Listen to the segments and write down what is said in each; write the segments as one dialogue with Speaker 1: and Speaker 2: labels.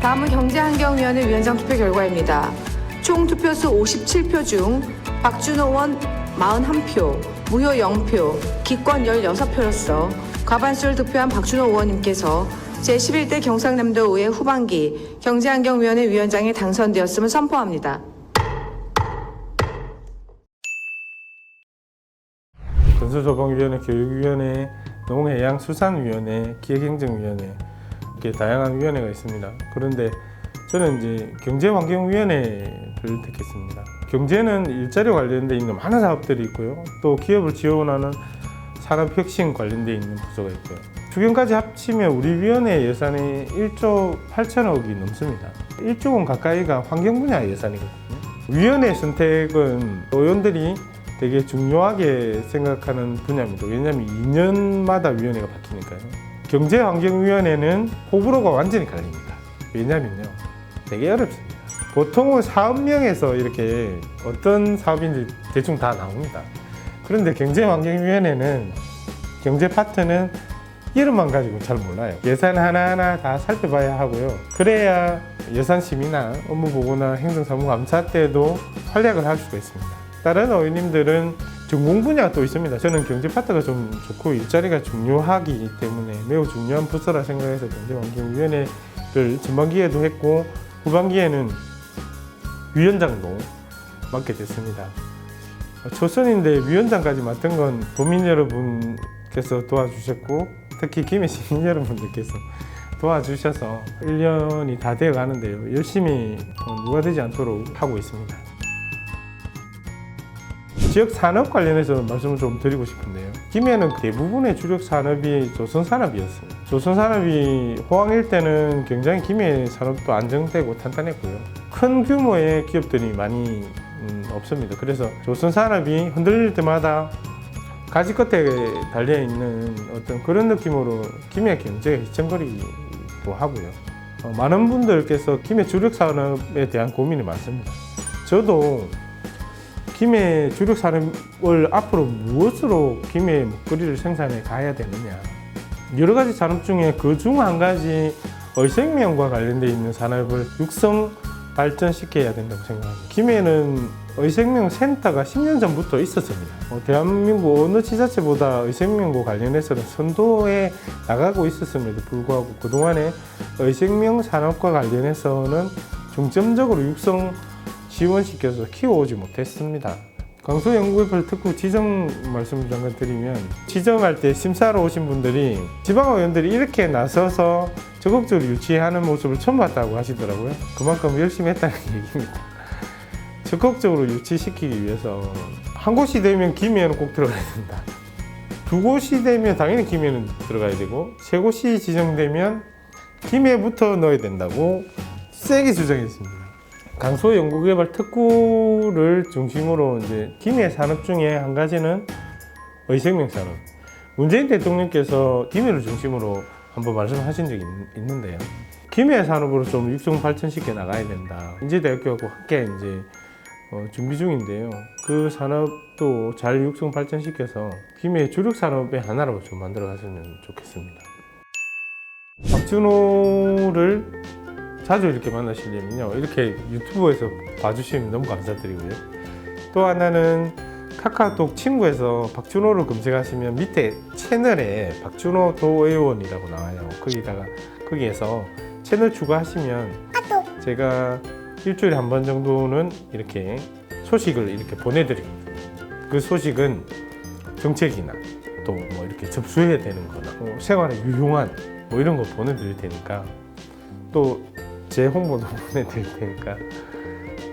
Speaker 1: 다음은 경제환경위원회 위원장 투표 결과입니다. 총 투표수 57표 중 박준호 의원 41표, 무효 0표, 기권 16표로서 과반수를 득표한 박준호 의원님께서 제11대 경상남도 의회 후반기 경제환경위원회 위원장에 당선되었음을 선포합니다.
Speaker 2: 건설소방위원회, 교육위원회, 농해양수산위원회, 기획행정위원회 이렇게 다양한 위원회가 있습니다. 그런데 저는 이제 경제환경위원회를 택했습니다. 경제는 일자리 관련돼 있는 많은 사업들이 있고요. 또 기업을 지원하는 산업혁신 관련돼 있는 부서가 있고요. 주경까지 합치면 우리 위원회 예산이 1조 8천억이 넘습니다. 1조 원 가까이가 환경 분야 예산이거든요. 위원회 선택은 의원들이 되게 중요하게 생각하는 분야입니다. 왜냐하면 2년마다 위원회가 바뀌니까요. 경제환경위원회는 호불호가 완전히 갈립니다. 왜냐면요. 되게 어렵습니다. 보통은 사업명에서 이렇게 어떤 사업인지 대충 다 나옵니다. 그런데 경제환경위원회는 경제 파트는 이름만 가지고 잘 몰라요. 예산 하나하나 다 살펴봐야 하고요. 그래야 예산 심의나 업무 보고나 행정사무 감사 때도 활약을 할 수가 있습니다. 다른 의원님들은 전공 분야가 또 있습니다. 저는 경제 파트가 좀 좋고 일자리가 중요하기 때문에 매우 중요한 부서라 생각해서 경제환경위원회를 전반기에도 했고 후반기에는 위원장도 맡게 됐습니다. 초선인데 위원장까지 맡은 건 도민 여러분께서 도와주셨고 특히 김해 시민 여러분들께서 도와주셔서 1년이 다 되어 가는데요. 열심히 어, 누가 되지 않도록 하고 있습니다. 지역 산업 관련해서 말씀을 좀 드리고 싶은데요. 김해는 대부분의 주력 산업이 조선 산업이었어요. 조선 산업이 호황일 때는 굉장히 김해 산업도 안정되고 탄탄했고요. 큰 규모의 기업들이 많이 음, 없습니다. 그래서 조선 산업이 흔들릴 때마다 가지 끝에 달려 있는 어떤 그런 느낌으로 김해 경제가 희청거리기도 하고요. 어, 많은 분들께서 김해 주력 산업에 대한 고민이 많습니다. 저도 김해 주력 산업을 앞으로 무엇으로 김해 먹거리를 생산해 가야 되느냐. 여러 가지 산업 중에 그 중 한 가지 의생명과 관련되어 있는 산업을 육성 발전시켜야 된다고 생각합니다. 김해는 의생명 센터가 10년 전부터 있었습니다. 어, 대한민국 어느 지자체보다 의생명과 관련해서는 선도에 나가고 있었음에도 불구하고 그동안에 의생명 산업과 관련해서는 중점적으로 육성 지원시켜서 키워오지 못했습니다. 강소연구개발 특구 지정 말씀을 잠깐 드리면 지정할 때 심사하러 오신 분들이 지방의원들이 이렇게 나서서 적극적으로 유치하는 모습을 처음 봤다고 하시더라고요. 그만큼 열심히 했다는 얘기입니다. 적극적으로 유치시키기 위해서 한 곳이 되면 김해는 꼭 들어가야 된다. 두 곳이 되면 당연히 김해는 들어가야 되고 세 곳이 지정되면 김해부터 넣어야 된다고 세게 주장했습니다. 강소 연구개발 특구를 중심으로 이제 김해 산업 중에 한 가지는 의생명 산업. 문재인 대통령께서 김해를 중심으로 한번 말씀하신 적이 있- 있는데요. 김해 산업으로 좀 육성 발전시켜 나가야 된다. 인제대학교하고 함께 이제 어, 준비 중인데요. 그 산업도 잘 육성 발전시켜서 김해 주력 산업의 하나로 좀 만들어 갔으면 좋겠습니다. 박준호를 자주 이렇게 만나시려면요. 이렇게 유튜브에서 봐주시면 너무 감사드리고요. 또 하나는 카카오톡 친구에서 박준호를 검색하시면 밑에 채널에 박준호 도의원이라고 나와요. 거기다가 거기에서 채널 추가하시면 제가 일주일에 한 번 정도는 이렇게 소식을 이렇게 보내드리거든요. 그 소식은 정책이나 또 뭐 이렇게 접수해야 되는 거나 뭐 생활에 유용한 뭐 이런 거 보내드릴 테니까 또 제 홍보도 보내드릴 테니까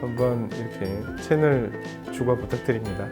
Speaker 2: 한번 이렇게 채널 추가 부탁드립니다.